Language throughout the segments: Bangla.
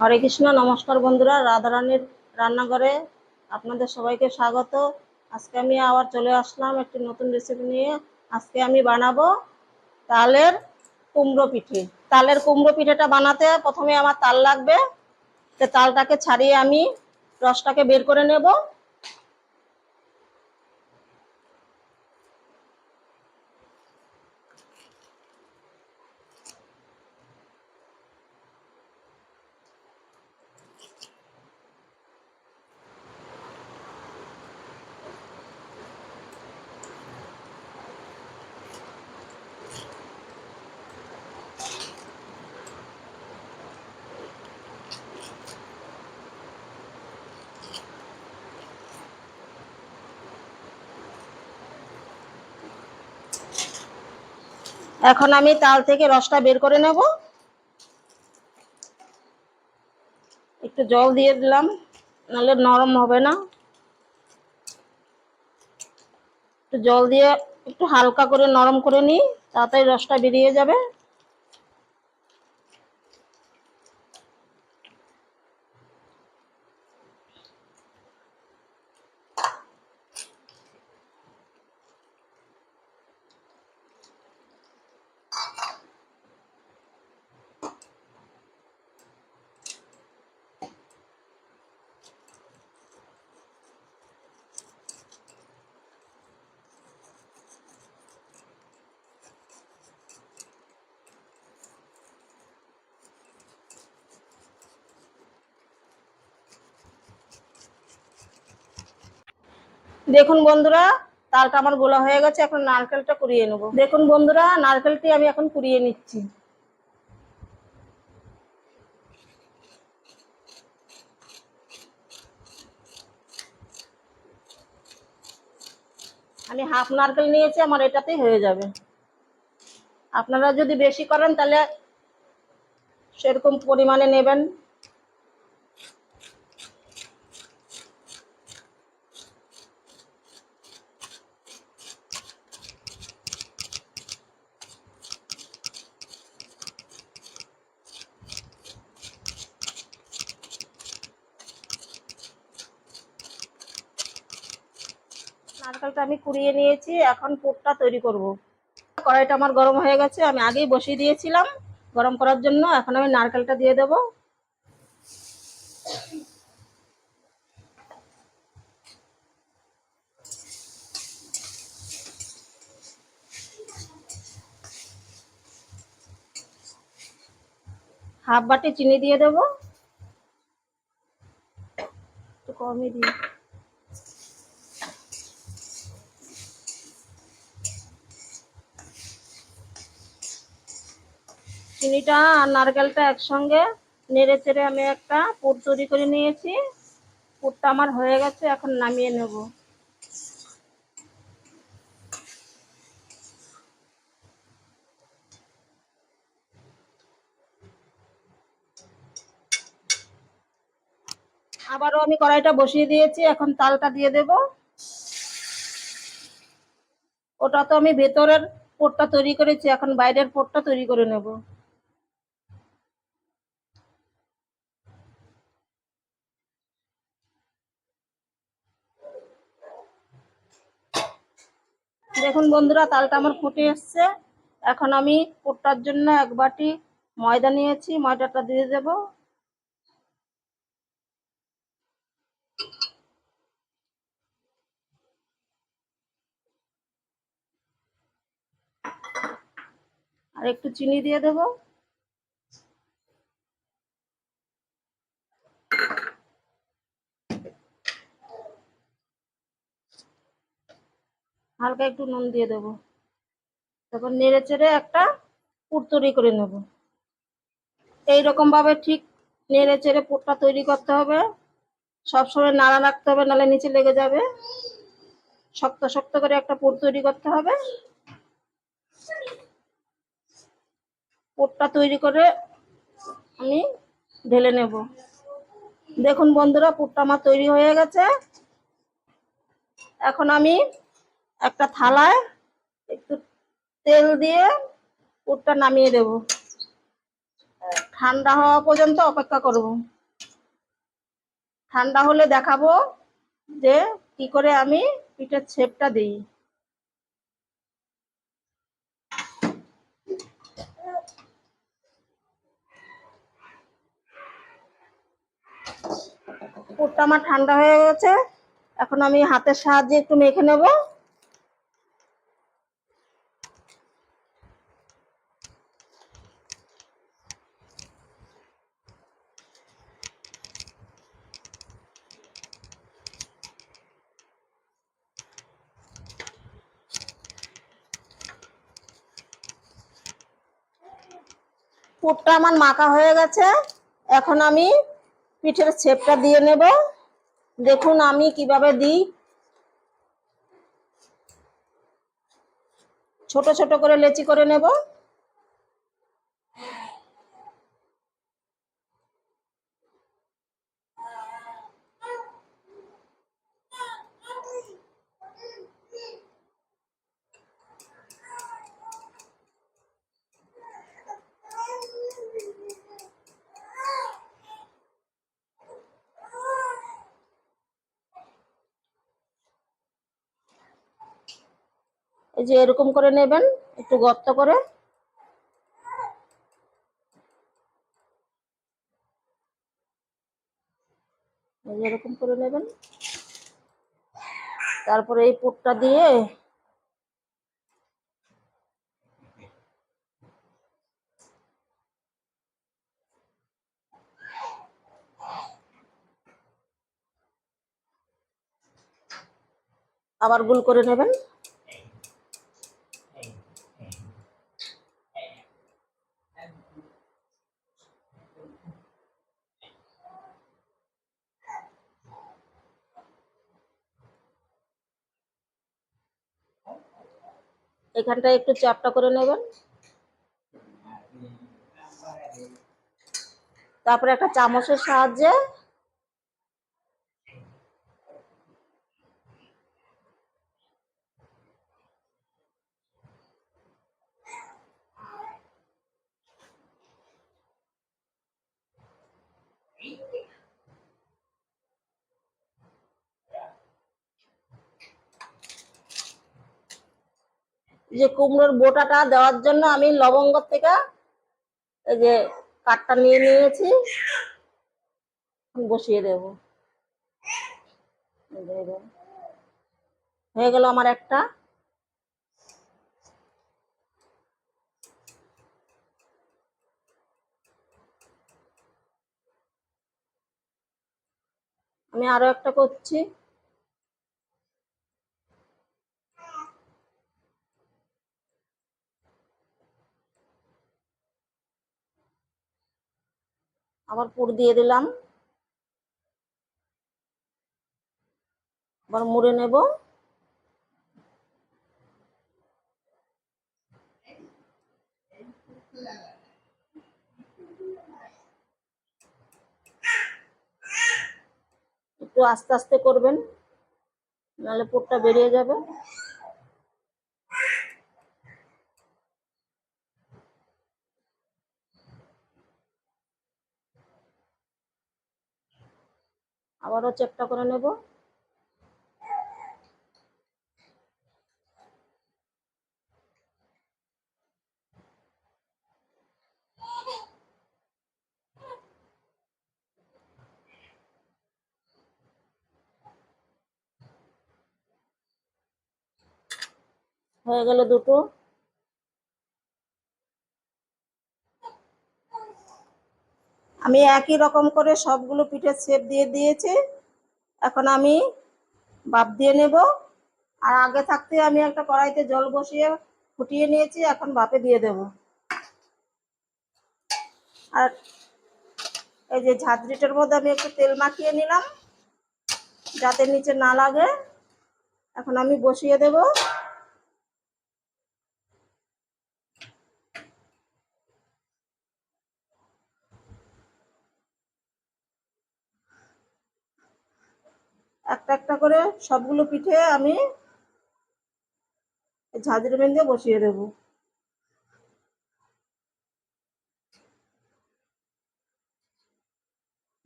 হরে কৃষ্ণ, নমস্কার বন্ধুরা, রাধারানীর রান্নাঘরে আপনাদের সবাইকে স্বাগত। আজকে আমি আবার চলে আসলাম একটি নতুন রেসিপি নিয়ে। আজকে আমি বানাবো তালের কুমড়ো পিঠে। তালের কুমড়ো পিঠেটা বানাতে প্রথমে আমার তাল লাগবে। তালটাকে ছাড়িয়ে আমি রসটাকে বের করে নেব। এখন আমি তাল থেকে রসটা বের করে নেব। একটু জল দিয়ে দিলাম, নাহলে নরম হবে না। একটু জল দিয়ে একটু হালকা করে নরম করে নিই, তাড়াতাড়ি রসটা বেরিয়ে যাবে। দেখুন বন্ধুরা, তালটা আমার গোলা হয়ে গেছে, এখন নারকেলটা কুড়িয়ে নেব। দেখুন বন্ধুরা, নারকেলটি আমি এখন কুড়িয়ে নিচ্ছি। আমি হাফ নারকেল নিয়েছি, আমার এটাতেই হয়ে যাবে। আপনারা যদি বেশি করেন, তাহলে সেরকম পরিমাণে নেবেন। নারকেলটা আমি কুড়িয়ে নিয়েছি, এখন পুরটা তৈরি করব। কড়াইটা আমার গরম হয়ে গেছে, আমি আগেই বসিয়ে দিয়েছিলাম। গরম করার জন্য এখন আমি নারকেলটা দিয়ে দেব। হাফ বাটি চিনি দিয়ে দেব। কমই দিয়ে চিনিটা আর নারকেলটা একসঙ্গে নেড়ে চেড়ে আমি একটা পুর তৈরি করে নিয়েছি। পুরটা আমার হয়ে গেছে, এখন নামিয়ে নেব। আবারও আমি কড়াইটা বসিয়ে দিয়েছি, এখন তালটা দিয়ে দেব। ওটা তো আমি ভেতরের পোটটা তৈরি করেছি, এখন বাইরের পোটটা তৈরি করে নেব। দেখুন বন্ধুরা, তালটা আমার ফুটে এসছে। এখন আমি পোটটার জন্য এক বাটি ময়দা নিয়েছি, ময়দাটা দিয়ে দেব। আর একটু চিনি দিয়ে দেব। হালকা একটু নুন দিয়ে দেব। তারপর নেড়ে চেড়ে একটা পুর তৈরি করে নেব। এইরকম ভাবে ঠিক নেড়ে চেড়ে পুরটা তৈরি করতে হবে। সবসময় নাড়া রাখতে হবে নাহলে নিচে লেগে যাবে। শক্ত শক্ত করে একটা পুর তৈরি করতে হবে। পুরটা তৈরি করে আমি ঢেলে নেব। দেখুন বন্ধুরা, পুরটা আমার তৈরি হয়ে গেছে। এখন আমি একটা থালায় একটু তেল দিয়ে পুরটা নামিয়ে দেব। ঠান্ডা হওয়া পর্যন্ত অপেক্ষা করব। ঠান্ডা হলে দেখাবো যে কি করে আমি পিঠের ছেপটা দিই। পুরটা আমার ঠান্ডা হয়ে গেছে। এখন আমি হাতের সাহায্যে একটু মেখে নেব। পুরটা আমার মাখা হয়ে গেছে। এখন আমি পিঠের ছেপটা দিয়ে নেব। দেখুন আমি কীভাবে দিই। ছোট ছোট করে লেচি করে নেব। এই যে এরকম করে নেবেন, একটু গর্ত করে। এরকম করে নেবেন। তারপরে এই পুরটা দিয়ে আবার গুল করে নেবেন। এখানটায় একটু চাপটা করে নেবেন। তারপরে একটা চামচের সাহায্যে যে কুমড়োর বোটাটা দেওয়ার জন্য আমি লবঙ্গ থেকে এই যে কাঠটা নিয়ে নিয়েছি। বসিয়ে দেব। হয়ে গেল আমার একটা। আমি আরও একটা করছি। আবার পুর দিয়ে দিলাম। আবার মুড়ে নেব। একটু আস্তে আস্তে করবেন, নাহলে পুরটা বেরিয়ে যাবে। আবারও চেপটা করে নেব। হয়ে গেল দুটো। আমি একই রকম করে সবগুলো পিঠের শেপ দিয়ে দিয়েছি। এখন আমি বাপ দিয়ে নেব। আর আগে থাকতে আমি একটা কড়াইতে জল বসিয়ে ফুটিয়ে নিয়েছি, এখন বাপে দিয়ে দেব। আর এই যে ঝাঁঝরিটার মধ্যে আমি একটু তেল মাখিয়ে নিলাম, যাতে নিচে না লাগে। এখন আমি বসিয়ে দেব। একটা একটা করে সবগুলো পিঠে আমি ঝাঁঝরি মেন্দে বসিয়ে দেব।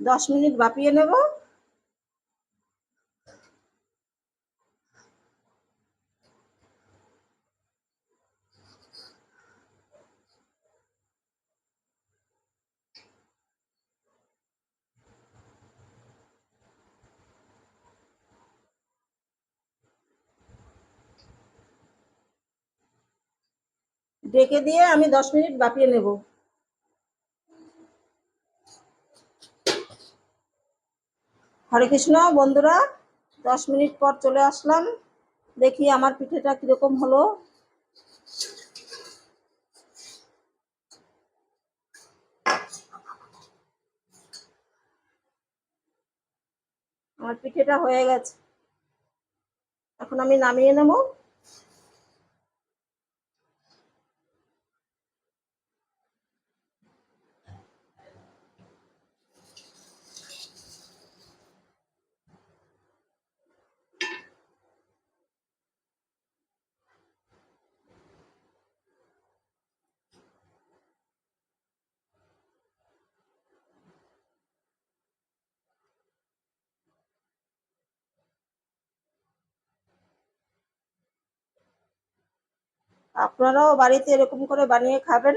দশ মিনিট বাপিয়ে নেব। ডেকে দিয়ে আমি দশ মিনিট বাপিয়ে নেব। হরে কৃষ্ণ, বন্ধুরা, দশ মিনিট পর চলে আসলাম। দেখি আমার পিঠেটা কীরকম হলো। আমার পিঠেটা হয়ে গেছে। এখন আমি নামিয়ে নেব। আপনারাও বাড়িতে এরকম করে বানিয়ে খাবেন?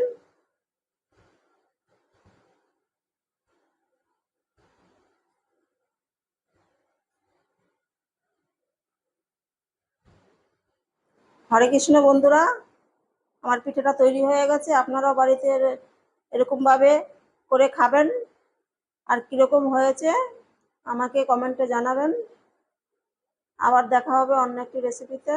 হরে কৃষ্ণ বন্ধুরা, আমার পিঠেটা তৈরি হয়ে গেছে, আপনারাও বাড়িতে এর- এরকমভাবে করে খাবেন। আর কীরকম হয়েছে, আমাকে কমেন্টে জানাবেন। আবার দেখা হবে অন্য একটি রেসিপিতে